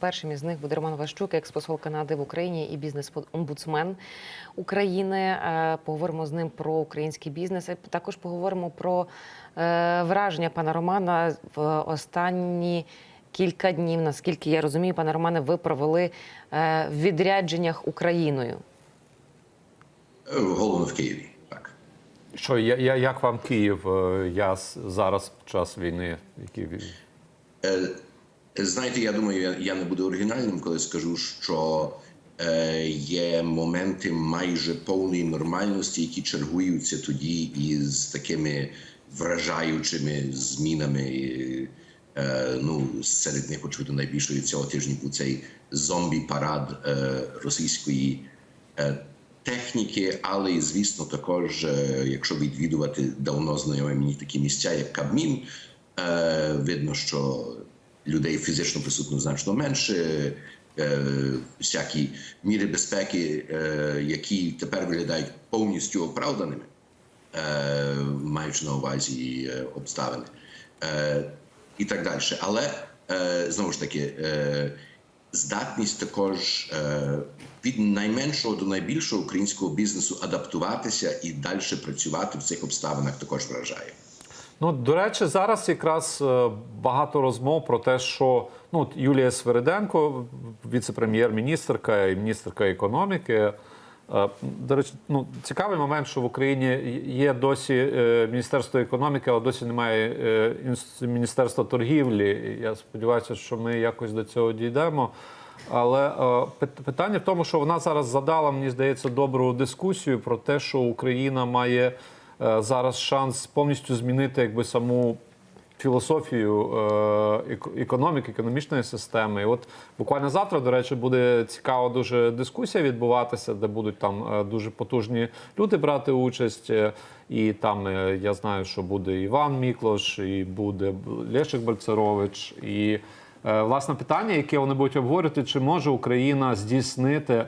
Першим із них буде Роман Ващук, експосол Канади в Україні і бізнес-омбудсмен України. Е, Поговоримо з ним про український бізнес. І Також поговоримо про е, враження пана Романа в останні кілька днів. Наскільки я розумію, пане Романе, ви провели е, в відрядженнях Україною. Е, Головно в Києві. Так. Що я, я як вам Київ? Е, Я зараз під час війни, який він- Е, Знаєте, я думаю, я, не буду оригінальним, коли скажу, що е, є моменти майже повної нормальності, які чергуються тоді із такими вражаючими змінами. Е, ну, серед них, очевидно, найбільшою цього тижня був цей зомбі-парад е, російської техніки, але і звісно, також, якщо відвідувати давно знайомі мені такі місця, як Кабмін, видно, що людей фізично присутно значно менше. е, Всякі міри безпеки, е, які тепер виглядають повністю оправданими, е, маючи на увазі обставини і так далі. Але знову ж таки, здатність також від найменшого до найбільшого українського бізнесу адаптуватися і далі працювати в цих обставинах також вражає. Ну, до речі, зараз якраз е, багато розмов про те, що ну, Юлія Свериденко, віце-прем'єр-міністрка і міністерка економіки. е, До речі, ну цікавий момент, що в Україні є досі е, Міністерство економіки, але досі немає Міністерства торгівлі. Я сподіваюся, що ми якось до цього дійдемо. Але питання в тому, що вона зараз задала, мені здається, добру дискусію про те, що Україна має зараз шанс повністю змінити якби саму філософію е, економіки, економічної системи. І от буквально завтра, до речі, буде цікава дуже дискусія відбуватися, де будуть там е, дуже потужні люди брати участь. Е, І там е, я знаю, що буде Іван Міклош, і буде Лешик Бальцерович. І е, власне питання, яке вони будуть обговорювати, чи може Україна здійснити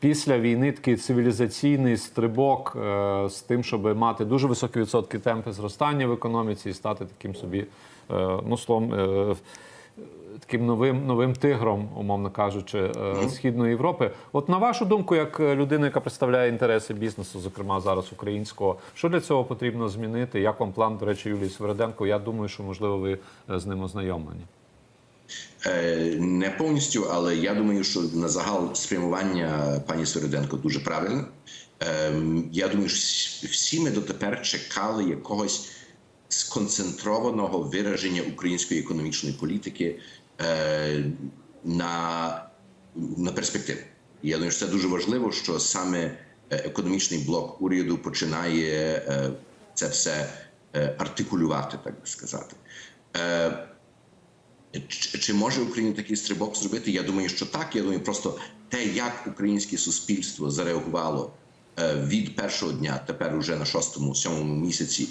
після війни такий цивілізаційний стрибок е, з тим, щоб мати дуже високі відсотки темпи зростання в економіці і стати таким собі, е, ну словом, е, таким новим новим тигром, умовно кажучи, е, східної Європи. От на вашу думку, як е, людина, яка представляє інтереси бізнесу, зокрема зараз українського, що для цього потрібно змінити? Як вам план, до речі, Юлії Свериденко? Я думаю, що можливо ви е, з ним ознайомлені. Е, Не повністю, але я думаю, що на загал спрямування пані Свериденко дуже правильне. Я думаю, що всі- ми дотепер чекали якогось сконцентрованого вираження української економічної політики е, на, на перспективу. Я думаю, що це дуже важливо, що саме е, економічний блок уряду починає це все артикулювати, так би сказати. Чи, може Україна такий стрибок зробити? Я думаю, що так. Я думаю, просто те, як українське суспільство зареагувало е, від першого дня, тепер уже на шостому, сьомому місяці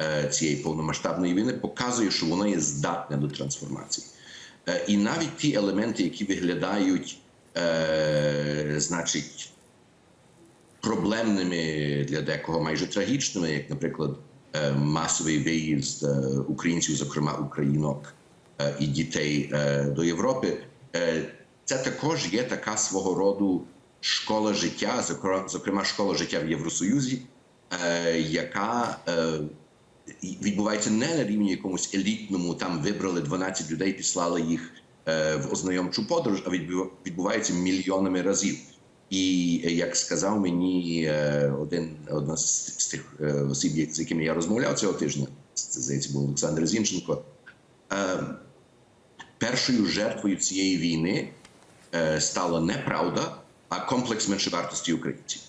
е, цієї повномасштабної війни, показує, що воно є здатне до трансформації. Е, і навіть ті елементи, які виглядають, значить, проблемними для декого майже трагічними, як, наприклад, масовий виїзд українців, зокрема українок і дітей е, до Європи. Е, Це також є така свого роду школа життя, зокрема школа життя в Євросоюзі, е, яка е, відбувається не на рівні якомусь елітному, там вибрали 12 людей, післали їх е, в ознайомчу подорож, а відбу- відбувається мільйонами разів. І е, як сказав мені е, один одна з, тих е, осіб, з якими я розмовляв цього тижня, це здається, був Олександр Зінченко. Першою жертвою цієї війни е, стала не правда, а комплекс меншовартості українців.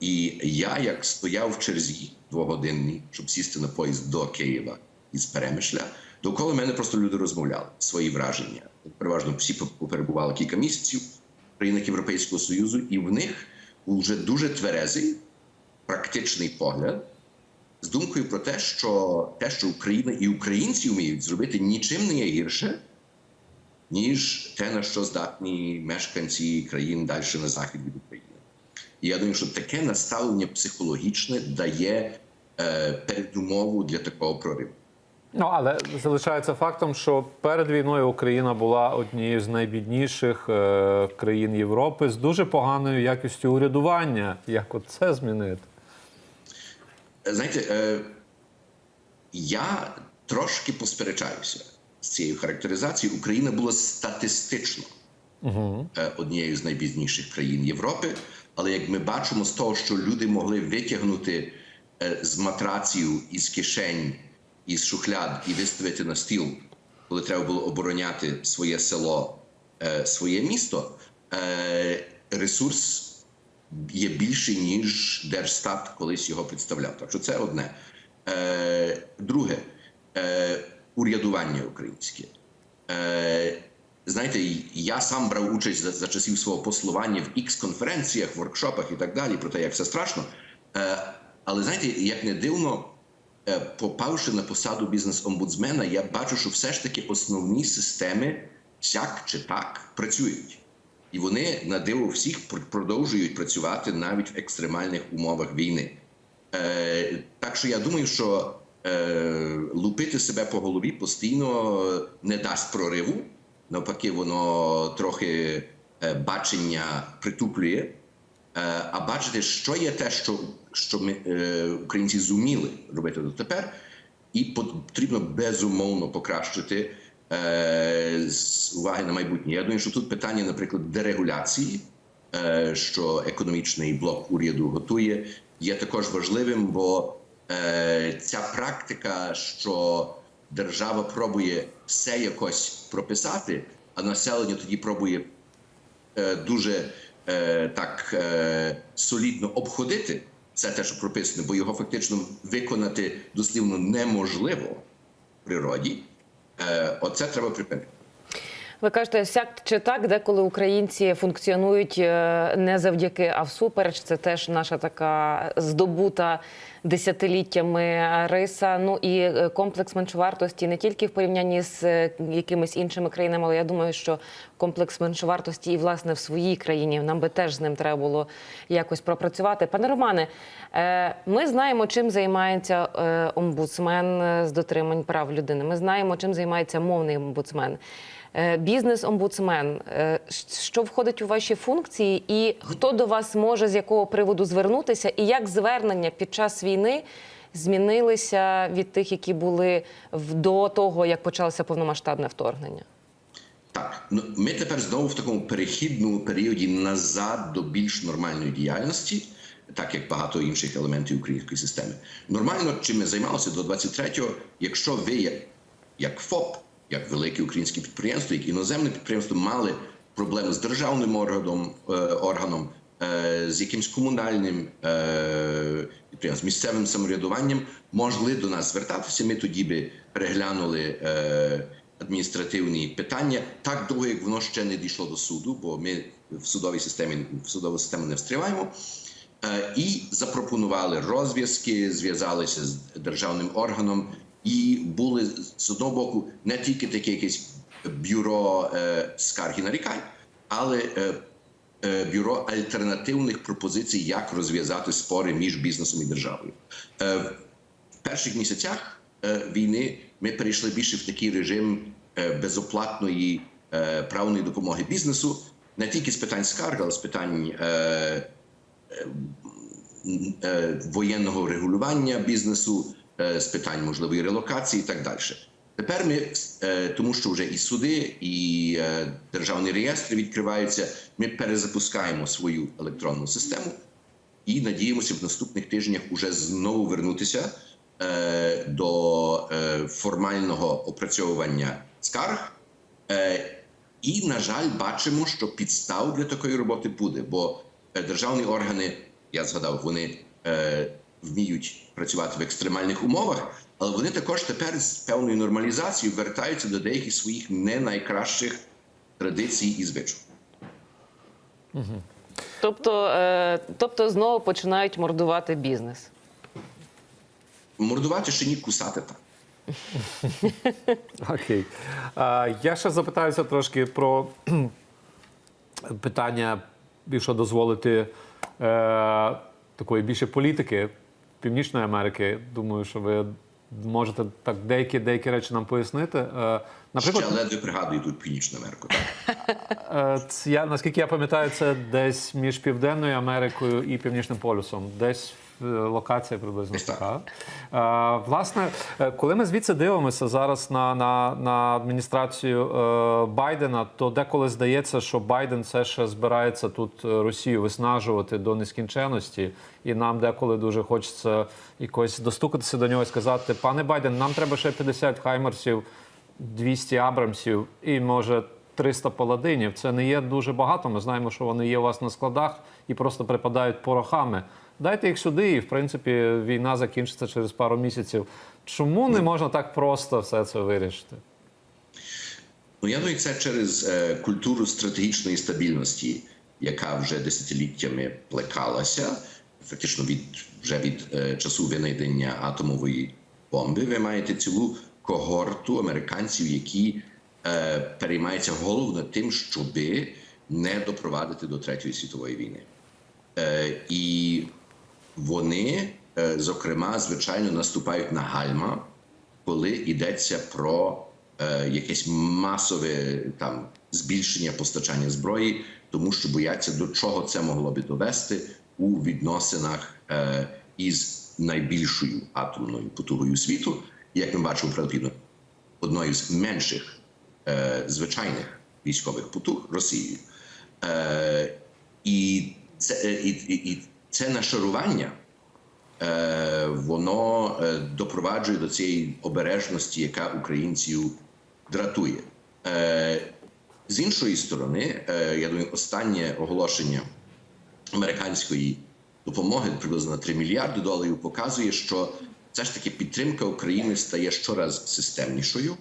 І я, як стояв в черзі двогодинній, щоб сісти на поїзд до Києва із Перемишля, довкола мене просто люди розмовляли свої враження. Переважно всі перебували кілька місяців в країнах Європейського Союзу, і в них вже дуже тверезий, практичний погляд з думкою про те, що те, що Україна і українці вміють зробити, нічим не є гірше, ніж те, на що здатні мешканці країн далі на захід від України. І я думаю, що таке наставлення психологічне дає е, передумову для такого прориву. Ну але залишається фактом, що перед війною Україна була однією з найбідніших е, країн Європи з дуже поганою якістю урядування. Як от це змінити? Знаєте, е, я трошки посперечаюся з цією характеризацією. Україна була статистично е, однією з найбідніших країн Європи. Але як ми бачимо з того, що люди могли витягнути е, з матраців із кишень, із шухляд і виставити на стіл, коли треба було обороняти своє село, е, своє місто, е, ресурс є більший, ніж Держстат колись його представляв. Так що це одне. Е, друге, е, урядування українське. Е, знаєте, я сам брав участь за, за часів свого послування в ікс-конференціях, воркшопах і так далі, про те, як все страшно. Е, але знаєте, як не дивно, е, попавши на посаду бізнес-омбудсмена, я бачу, що все ж таки основні системи сяк чи так працюють. І вони на диво всіх продовжують працювати навіть в екстремальних умовах війни. Е, так що я думаю, що е, лупити себе по голові постійно не дасть прориву. Навпаки, воно трохи е, бачення притуплює. Е, а бачити, що є те, що, що ми е, українці зуміли робити дотепер, і потрібно безумовно покращити з уваги на майбутнє. Я думаю, що тут питання, наприклад, дерегуляції, е, що економічний блок уряду готує, є також важливим, бо е, ця практика, що держава пробує все якось прописати, а населення тоді пробує е, дуже е, так е, солідно обходити це те, що прописано, бо його фактично виконати дослівно неможливо в природі. Е, оце треба припинити. Ви кажете, сяк чи так, деколи українці функціонують е, не завдяки, а всупереч. Це теж наша така здобута десятиліттями риса. Ну і е, комплекс меншовартості не тільки в порівнянні з е, якимись іншими країнами, але я думаю, що комплекс меншовартості і власне в своїй країні нам би теж з ним треба було якось пропрацювати. Пане Романе, ми знаємо, чим займається омбудсмен з дотримань прав людини. Ми знаємо, чим займається мовний омбудсмен. Е, Бізнес-омбудсмен, Е, що входить у ваші функції, і хто до вас може з якого приводу звернутися, і як звернення під час війни змінилися від тих, які були до того, як почалося повномасштабне вторгнення? Так, ну ми тепер знову в такому перехідному періоді назад до більш нормальної діяльності, так як багато інших елементів української системи. Нормально, чим ми займалися до 23-го, якщо ви як, як ФОП, як велике українське підприємство, як іноземне підприємство, мали проблеми з державним органом, е, органом е, з якимсь комунальним е, підприємством, місцевим самоврядуванням, могли до нас звертатися. Ми тоді би переглянули. Адміністративні питання так довго, як воно ще не дійшло до суду, бо ми в судовій системі в судову систему не встриваємо. І запропонували розв'язки, зв'язалися з державним органом, і були з одного боку не тільки таке якесь бюро е, скарг і нарікань, але е, е, бюро альтернативних пропозицій, як розв'язати спори між бізнесом і державою. Е, в перших місяцях е, війни ми перейшли більше в такий режим е, безоплатної е, правної допомоги бізнесу, не тільки з питань скарг, але з питань е, е, воєнного регулювання бізнесу, е, з питань можливої релокації і так далі. Тепер ми, е, тому що вже і суди, і е, державні реєстри відкриваються, ми перезапускаємо свою електронну систему і надіємося в наступних тижнях уже знову вернутися е, до е, формального опрацьовування скарг. Е, і, на жаль, бачимо, що підстав для такої роботи буде, бо е, державні органи, я згадав, вони е, вміють працювати в екстремальних умовах, але вони також тепер з певною нормалізацією вертаються до деяких своїх не найкращих традицій і звичок. Тобто, е, тобто знову починають мордувати бізнес. Мордувати ще ні кусати так. Окей. А, я ще запитаюся трошки про питання, якщо дозволити е, такої більше політики Північної Америки. Думаю, що ви можете так деякі, деякі речі нам пояснити. Е, Наприклад, Ще ледве пригадую тут Північну Америку. Так. Е, Я, наскільки я пам'ятаю, це десь між Південною Америкою і Північним полюсом. Десь локація приблизно така. Е, Власне, е, коли ми звідси дивимося зараз на, на, на адміністрацію е, Байдена, то деколи здається, що Байден все ще збирається тут Росію виснажувати до нескінченності, і нам деколи дуже хочеться якось достукатися до нього і сказати: пане Байден, нам треба ще 50 хаймерсів, 200 абрамсів і може 300 паладинів. Це не є дуже багато. Ми знаємо, що вони є у вас на складах і просто припадають порохами. Дайте їх сюди, і в принципі війна закінчиться через пару місяців. Чому не можна так просто все це вирішити? Ну, я думаю, це через е, культуру стратегічної стабільності, яка вже десятиліттями плекалася, фактично від вже від е, часу винайдення атомової бомби. Ви маєте цілу когорту американців, які е, переймаються головно тим, щоби не допровадити до третьої світової війни. Е, і вони, е, зокрема, звичайно, наступають на гальма, коли йдеться про е, якесь масове там збільшення постачання зброї, тому що бояться, до чого це могло би довести у відносинах е, із найбільшою атомною потугою світу, як ми бачимо, відповідно, одною з менших звичайних військових потуг Росією. Е, і, це, і, і це нашарування е, воно е, допроваджує до цієї обережності, яка українців дратує. Е, з іншої сторони, я думаю, останнє оголошення американської допомоги приблизно на 3 мільярди доларів показує, що все ж таки підтримка України стає щораз системнішою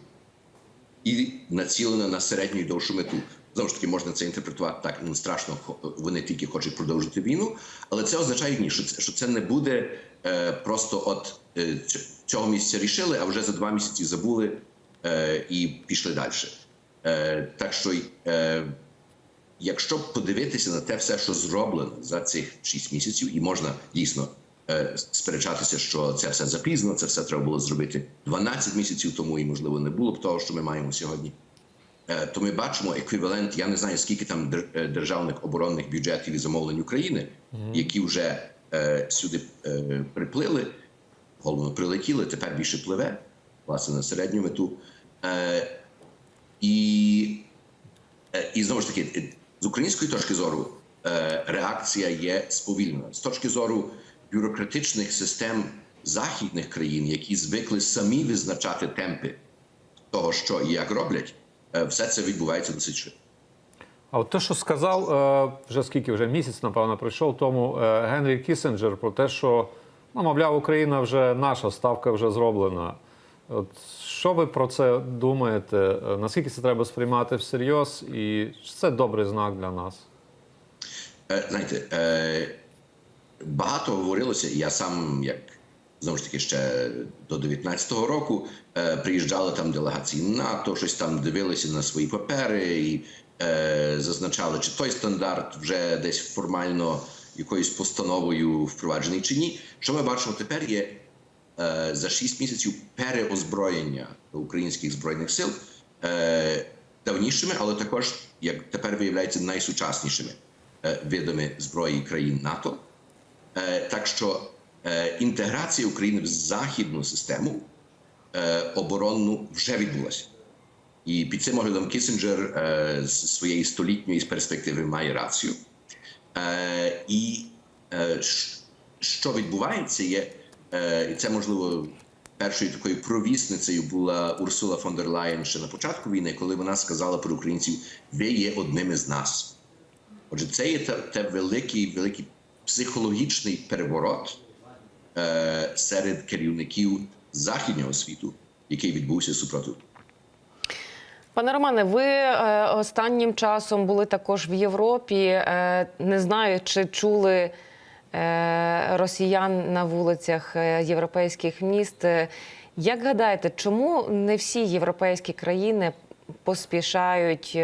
і націлена на середню і довшу мету. Знову ж таки, можна це інтерпретувати так. Ну страшно, вони тільки хочуть продовжити війну, але це означає ні, що це, що це не буде е, просто от е, цього місяця рішили, а вже за два місяці забули е, і пішли далі. Е, так що, е, якщо подивитися на те все, що зроблено за цих 6 місяців, і можна дійсно сперечатися, що це все запізно, це все треба було зробити 12 місяців тому, і можливо не було б того, що ми маємо сьогодні. Е, То ми бачимо еквівалент. Я не знаю скільки там е, державних оборонних бюджетів і замовлень України, які вже е, сюди е, приплили, головно прилетіли. Тепер більше пливе, власне, на середню мету. Е, і, е, і знову ж таки, е, з української точки зору е, реакція є сповільнена. З точки зору бюрократичних систем західних країн, які звикли самі визначати темпи того, що і як роблять, е, все це відбувається досить швидко. А от те, що сказав е, вже скільки вже місяць, напевно, пройшов тому е, Генрі Кісінджер про те, що ну, мовляв, Україна вже наша ставка вже зроблена. От що ви про це думаєте? Наскільки це треба сприймати всерйоз, і це добрий знак для нас? Знаєте, багато говорилося, я сам, як знову ж таки, ще до 19-го року е, приїжджали там делегації НАТО, щось там дивилися на свої папери і е, зазначали, чи той стандарт вже десь формально якоюсь постановою впроваджений чи ні. Що ми бачимо тепер є е, за 6 місяців переозброєння українських збройних сил е, давнішими, але також, як тепер виявляється, найсучаснішими е, видами зброї країн НАТО. Е, Так що е, інтеграція України в західну систему е, оборонну вже відбулася. І під цим оглядом Кісінджер з своєї столітньої перспективи має рацію. І що відбувається, є, і це можливо першою такою провісницею була Урсула фон дер Лаєн ще на початку війни, коли вона сказала про українців: ви є одним із нас. Отже, це є те великий, великий психологічний переворот е, серед керівників західнього світу, який відбувся супроти. Пане Романе, ви е, останнім часом були також в Європі. Е, не знаю, чи чули е, росіян на вулицях європейських міст. Як гадаєте, чому не всі європейські країни поспішають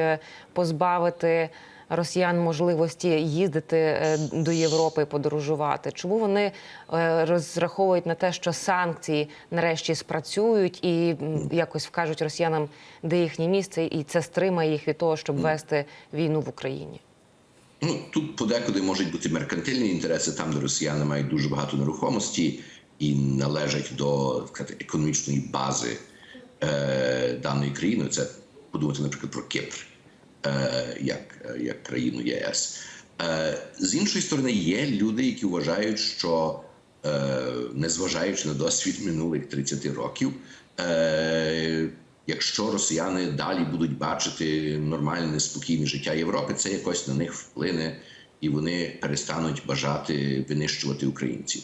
позбавити росіян можливості їздити е, до Європи, подорожувати? Чому вони е, розраховують на те, що санкції нарешті спрацюють і якось вкажуть росіянам, де їхнє місце, і це стримає їх від того, щоб вести війну в Україні? Ну, тут подекуди можуть бути меркантильні інтереси, там, де росіяни мають дуже багато нерухомості і належать до сказати, економічної бази е, даної країни. Це подумати, наприклад, про Кипр е, як, е, як країну ЄС. Е, з іншої сторони, є люди, які вважають, що е, незважаючи на досвід минулих 30 років, е, якщо росіяни далі будуть бачити нормальне спокійне життя Європи, це якось на них вплине, і вони перестануть бажати винищувати українців.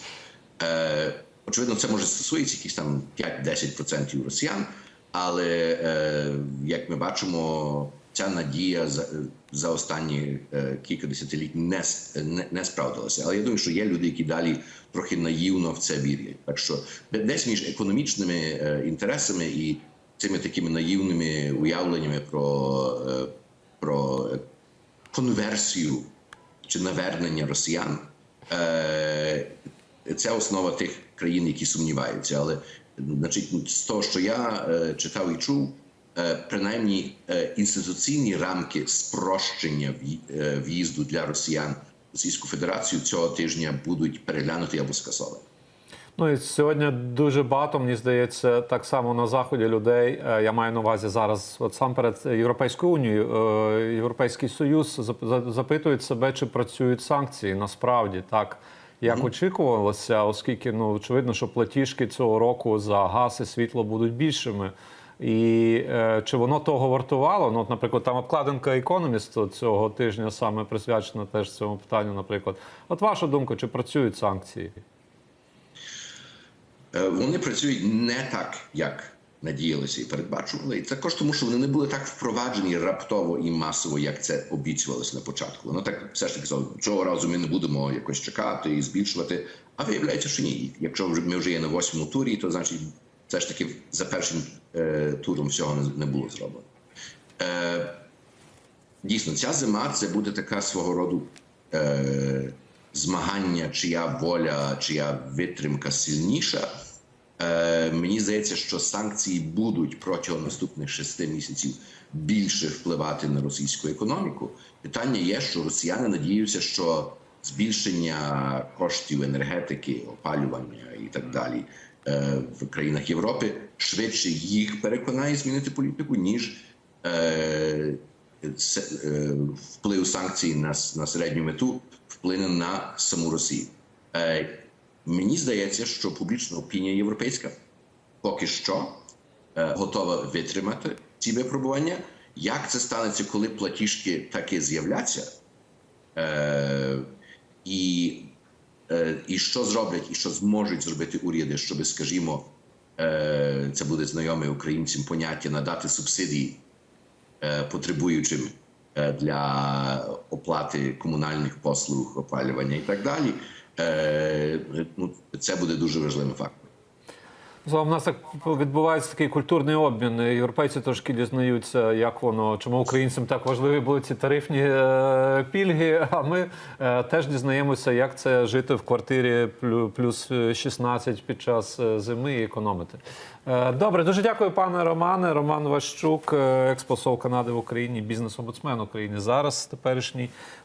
Е, очевидно, це може стосується якихось там 5-10% росіян, але е, як ми бачимо, ця надія за, за останні е, кілька десятиліть не, не, не справдилася. Але я думаю, що є люди, які далі трохи наївно в це вірять. Так що десь між економічними е, інтересами і цими такими наївними уявленнями про, е, про е, конверсію чи навернення росіян. Е, це основа тих країн, які сумніваються. Але значить, з того, що я е, читав і чув, е, принаймні е, інституційні рамки спрощення е, в'їзду для росіян в Російську Федерацію цього тижня будуть переглянуті або скасовані. Ну і сьогодні дуже багато, мені здається, так само на заході людей. е, Я маю на увазі зараз, от сам перед Європейською унією, е, Європейський Союз запитують себе, чи працюють санкції насправді так. Як очікувалося, оскільки ну очевидно, що платіжки цього року за газ і світло будуть більшими. І е, чи воно того вартувало? Ну, от, наприклад, там обкладинка економісту цього тижня саме присвячена теж цьому питанню. Наприклад, от ваша думка, чи працюють санкції? Е, Вони працюють не так, як надіялися і передбачували. І також тому, що вони не були так впроваджені раптово і масово, як це обіцювалося на початку. Воно так все ж таки цього разу ми не будемо якось чекати і збільшувати. А виявляється, що ні. Якщо ми вже є на восьмому турі, то значить все ж таки за першим е, туром всього не, не було зроблено. Е, дійсно, ця зима це буде така свого роду е, змагання, чия воля, чия витримка сильніша. Е, мені здається, що санкції будуть протягом наступних шести місяців більше впливати на російську економіку. Питання є, що росіяни надіються, що збільшення коштів енергетики, опалювання і так далі е, в країнах Європи швидше їх переконає змінити політику, ніж е, е, вплив санкцій на, на середню мету вплине на саму Росію. Мені здається, що публічна опінія європейська поки що готова витримати ці випробування. Як це станеться, коли платіжки таки з'являться? І, е, і що зроблять, і що зможуть зробити уряди, щоб, скажімо, е, це буде знайоме українцям поняття надати субсидії е, потребуючим для оплати комунальних послуг, опалювання і так далі. Ну, це буде дуже важливим фактором. У нас так відбувається такий культурний обмін. Європейці трошки дізнаються, як воно, чому українцям так важливі були ці тарифні е, пільги. А ми е, теж дізнаємося, як це жити в квартирі плюс 16 під час е, зими і економити. Е, Добре, дуже дякую, пане Романе. Роман Ващук, е, експосол Канади в Україні, бізнес-омбудсмен України. Зараз теперішній